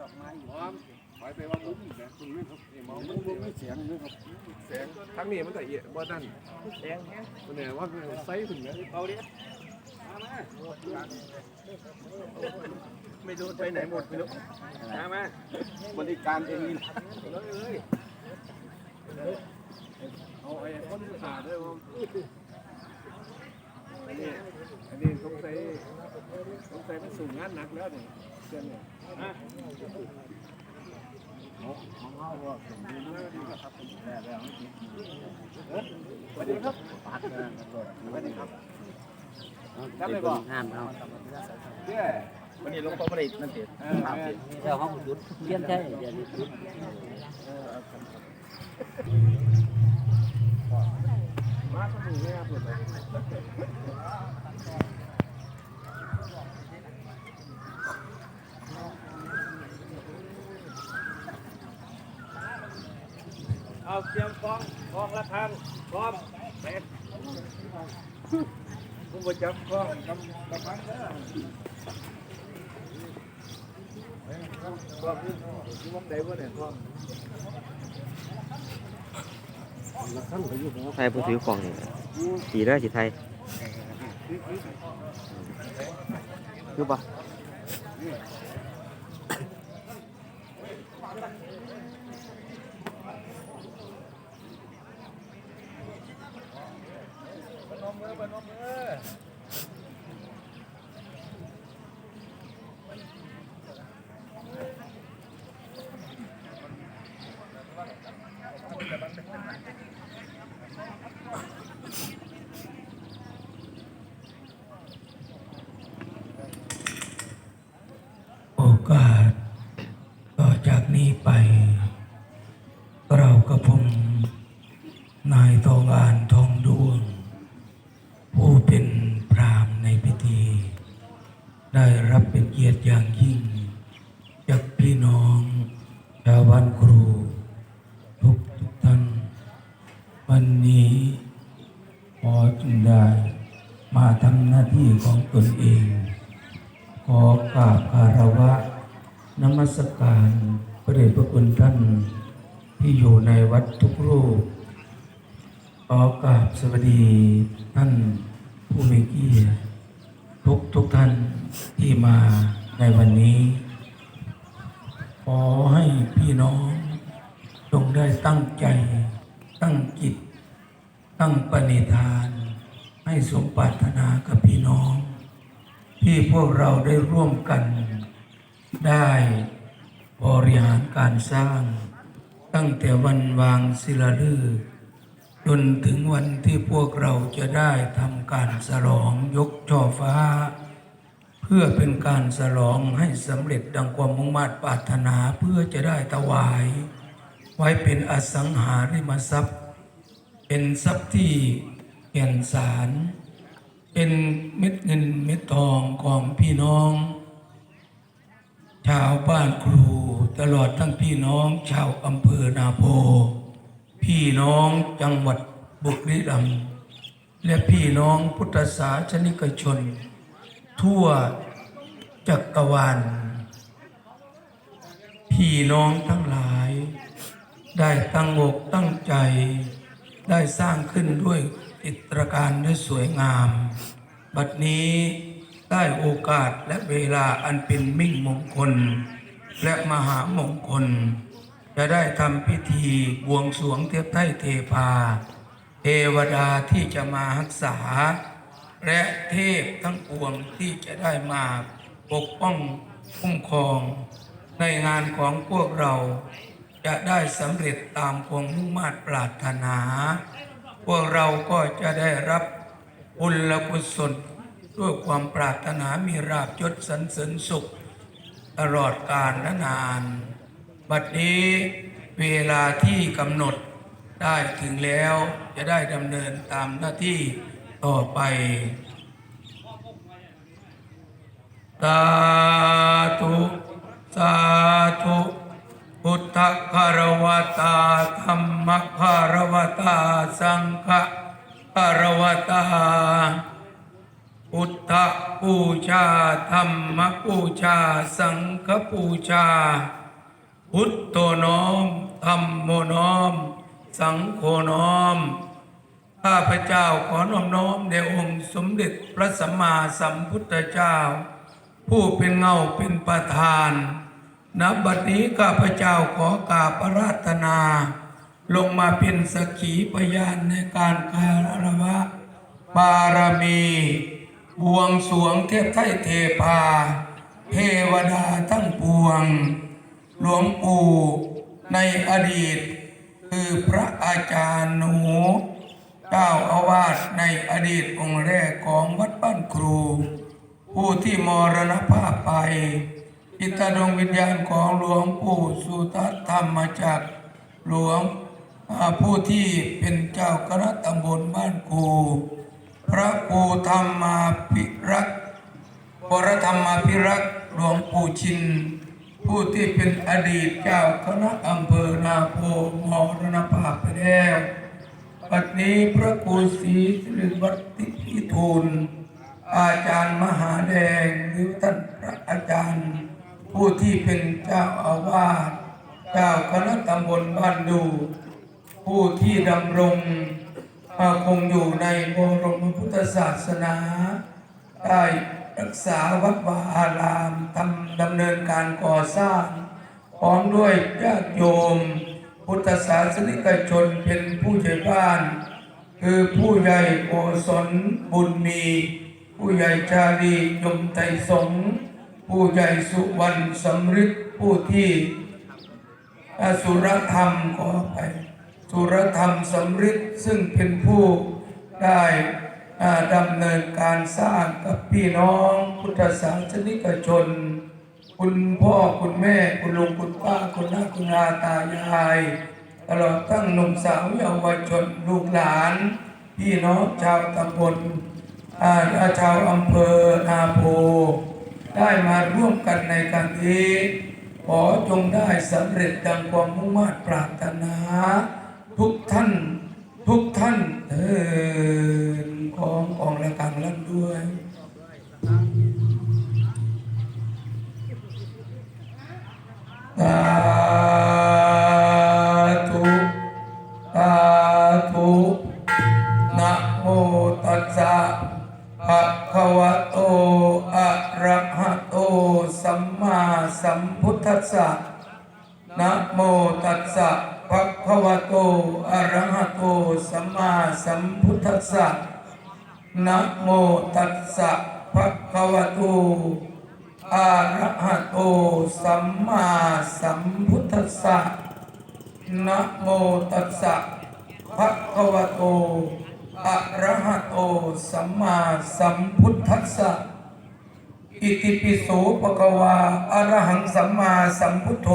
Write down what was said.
ดอกไม้อยู่พร้อมถอยไปว่ามุ้งอีกนะตรงนี้ครับเอ้ยมองมุ้งมุ้งไม่เสียงเลยครับเสียงทั้งนี้มันแต่เอียบ่นั่นแดงแฮะมันเนี่ยว่าไซส์ถึงเนี่ยเอาดิมามาไม่รู้ไปไหนหมดไม่รู้มามาบริการเองนี่เลยเอ้ยเอาไอ้คนสาดด้วยว่าอันนี้อันนี้สงสัยสงสัยมันสูงงานหนักแล้วเนี่ยเชื่อเนี่ย มาของเขาว่าผมดีมากดีครับแล้แล้วสวัสดีครับสวัสดีครับจำได้ป่ห้ามเอาเจ้วันนี้หลวงพ่อไม่ได้นั่นเด็ดเออแม่เจ้าห้องจุดเลี้ยนใช่เดี๋ยวนี้จุดมาทำอย่งนี้ครับ เอาเตรียมกองกองละทันพร้อมเสร็จผมไปจับกองกำกำพังเด้อกองที่ที่มุมใดวะเนี่ยกองไทยผู้ถือของนี่สีได้สีไทยคือปะ โอกาสต่อจากนี้ไป เรากับผมนาย ทองอานทองดวง ผู้เป็นพรามในพิธี ได้รับเป็นเกียรติอย่างยิ่ง จากพี่น้องชาวบ้านครู ทุกทุกท่าน วันนี้ขอจึงได้มาทำหน้าที่ของตนเอง ขอกราบคารวะนมัสการพระเดชพระคุณท่านที่อยู่ในวัดทุกรูป ขอกราบสวัสดีท่านผู้มีเกียรติทุกทุกท่านที่มาในวันนี้ ขอให้พี่น้องจงได้ตั้งใจ ตั้งจิต ตั้งปณิธาน ให้สมปรารถนากับพี่น้อง ที่พวกเราได้ร่วมกัน ได้บริหารการสร้าง ตั้งแต่วันวางศิลาฤกษ์ จนถึงวันที่พวกเราจะได้ทำการสลองยกช่อฟ้า เพื่อเป็นการสลองให้สำเร็จดังความมุ่งมั่นปรารถนาเพื่อจะได้ถวาย ไว้เป็นอสังหาริมทรัพย์ เป็นทรัพย์ที่แก่นสาร เป็นเม็ดเงินเม็ดทองของพี่น้อง ชาวบ้านครูตลอดทั้งพี่น้องชาวอำเภอนาโพ พี่น้องจังหวัดบุรีรัมย์และพี่น้องพุทธศาสนิกชน ทั่วจักรวาล พี่น้องทั้งหลาย ได้ตั้งอกตั้งใจ ได้สร้างขึ้นด้วยจิตรการได้สวยงาม บัดนี้ได้โอกาสและเวลาอันเป็นมิ่งมงคล และมหามงคล จะได้ทำพิธีบวงสรวงเทพไทยเทพา เทวดาที่จะมารักษา และเทพทั้งปวงที่จะได้มาปกป้องคุ้มครอง ในงานของพวกเราจะได้สำเร็จตามความมุ่งมา่ปรารถนา พวกเราก็จะได้รับบุญและกุศลด้วยความปรารถนามีราบยศสรรเสริญสุข ตลอดกาลและนาน บัดนี้เวลาที่กำหนดได้ถึงแล้วจะได้ดำเนินตามหน้าที่ต่อไปสาธุสาธุพุทธคารวตาธรรมคารวตา สังฆคารวตา พุทธบูชาธรรมบูชา สังฆปูชา พุทโธน้อมธรรมโมน้อม สังโฆน้อม ข้าพเจ้าขอน้อมน้อมในองค์สมเด็จพระสัมมาสัมพุทธเจ้า ผู้เป็นเงาเป็นประธานนับบัดนี้ข้าพเจ้าขอกราบอาราธนา ลงมาเป็นสักขีพยานในการคารวะบารมี บวงสวงเทพไทยเทพา เทวดาทั้งปวง หลวงปู่ในอดีต คือพระอาจารย์หนูเจ้าอาวาสในอดีตองค์แรกของวัดบ้านครู ผู้ที่มรณภาพไป อิตาดวงวิญญาณของหลวงปู่สุทัศธรรมาจักหลวงผู้ที่เป็นเจ้าคณะตำบลบ้านครูพระครูธรรมาภิรักษ์ปรธรรมาภิรักษ์หลวงปู่ชิน ผู้ที่เป็นอดีตเจ้าคณะอำเภอนาโพมรณภาพไปแล้วปัจนี้พระครูศรีสิริวัติพิทูลอาจารย์มหาแดงหรือท่านพระอาจารย์ ผู้ที่เป็นเจ้าอาวาสเจ้าคณะตำบลบ้านดู ผู้ที่ดำรงอาคงอยู่ในบรมพุทธศาสนาได้ รักษาวัดวาอารามทำดำเนินการก่อสร้าง พร้อมด้วยญาติโยม พุทธศาสนิกชนเป็นผู้ใหญ่บ้าน คือผู้ใหญ่โกศลบุญมี ผู้ใหญ่ชาลียมไทยสง ผู้ใหญ่สุวรรณสำริดผู้ที่อสุรธรรมขอไปสุรธรรมสำริดซึ่งเป็นผู้ได้ ดำเนินการสร้างกับพี่น้องพุทธศาสนิกชน คุณพ่อคุณแม่คุณลุงคุณป้าคุณน้าคุณอาตายาย ตลอดทั้งหนุ่มสาวเยาวชนลูกหลาน พี่น้องชาวตำบลอาชาวอำเภอนาโพได้มาร่วมกันในการนี้ขอจงได้สำเร็จดังความมุ่งมั่นปรารถนา ทุกท่าน ทุกท่านเถิน ขององละกังลั่นด้วยสาธุสาธุนะโมตัสสะภะคะวะโตอะระหะโตสัมมาสัมพุทธัสสะนะโมตัสสะภะคะวะโตอะระหะโตสัมมาสัมพุทธัสสะ นะโมตัสสะภะคะวะโตอะระหะโตสัมมาสัมพุทธัสสะนะโมตัสสะภะคะวะโตอะระหะโตสัมมาสัมพุทธัสสะอิติปิโสภะคะวาอะระหังสัมมาสัมพุทโธ